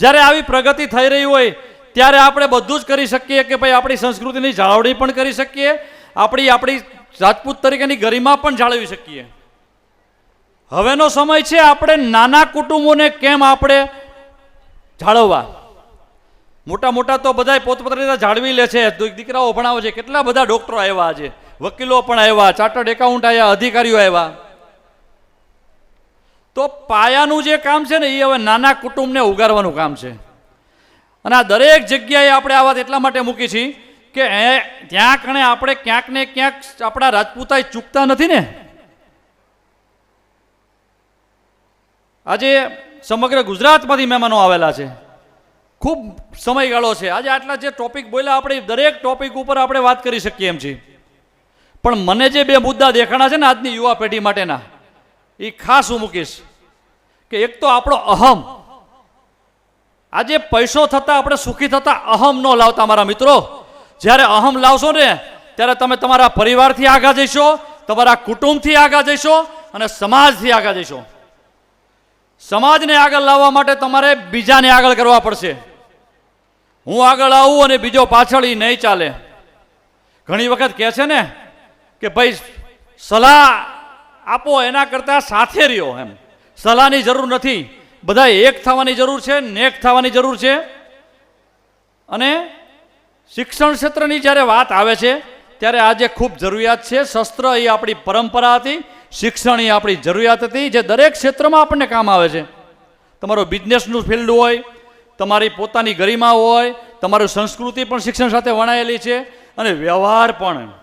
જ્યારે આવી પ્રગતિ થઈ રહી હોય, ત્યારે આપણે બધું જ કરી શકીએ કે ભાઈ આપણી સંસ્કૃતિની જાળવણી પણ કરી શકીએ, આપણી આપણી રાજપૂત તરીકેની ગરિમા પણ જાળવી શકીએ. હવેનો સમય છે આપણે નાના કુટુંબોને કેમ આપણે જાળવવા? મોટા મોટા તો બધા પોતપોતાની જાળવી લે છે. દીકરાઓ ભણાવે છે. કેટલા બધા ડોક્ટરો આવ્યા છે વકીલો પણ આવ્યા, ચાર્ટર્ડ એકાઉન્ટ આવ્યા, અધિકારીઓ આવ્યા. તો પાયાનું જે કામ છે ને, એ હવે નાના કુટુંબને ઉગારવાનું કામ છે. અને આ દરેક જગ્યાએ આપણે આ વાત એટલા માટે મૂકી છીએ કે એ ત્યાં કણે આપણે ક્યાંક ને ક્યાંક આપણા રાજપૂતાએ ચૂકતા નથી ને. આજે સમગ્ર ગુજરાતમાંથી મહેમાનો આવેલા છે. ખૂબ સમયગાળો છે. આજે આટલા જે ટોપિક બોલ્યા, આપણે દરેક ટોપિક ઉપર આપણે વાત કરી શકીએ એમ છીએ. પણ મને જે બે મુદ્દા દેખાણા છે ને આજની યુવા પેઢી માટેના એ ખાસ હું મૂકીશ. કે એક તો આપણો અહમ. આજે પૈસો થતા આપણે સુખી થતા અહમ ન લાવતા મારા મિત્રો. જ્યારે અહમ લાવશો ને, ત્યારે તમે તમારા પરિવારથી આગળ જઈશો, તમારા કુટુંબથી આગળ જઈશો અને સમાજથી આગળ જઈશો. સમાજને આગળ લાવવા માટે તમારે બીજાને આગળ કરવા પડશે. હું આગળ આવું અને બીજો પાછળ એ નહીં ચાલે. ઘણી વખત કહે છે ને કે ભાઈ, સલાહ આપો, એના કરતાં સાથે રહ્યો, એમ. સલાહની જરૂર નથી. બધા એક થવાની જરૂર છે, નેક થવાની જરૂર છે. અને શિક્ષણ ક્ષેત્રની જ્યારે વાત આવે છે, ત્યારે આજે ખૂબ જરૂરિયાત છે. શસ્ત્ર એ આપણી પરંપરા હતી, શિક્ષણ એ આપણી જરૂરિયાત હતી, જે દરેક ક્ષેત્રમાં આપણને કામ આવે છે. તમારો બિઝનેસનું ફિલ્ડ હોય, તમારી પોતાની ગરિમા હોય, તમારું સંસ્કૃતિ પણ શિક્ષણ સાથે વણાયેલી છે, અને વ્યવહાર પણ.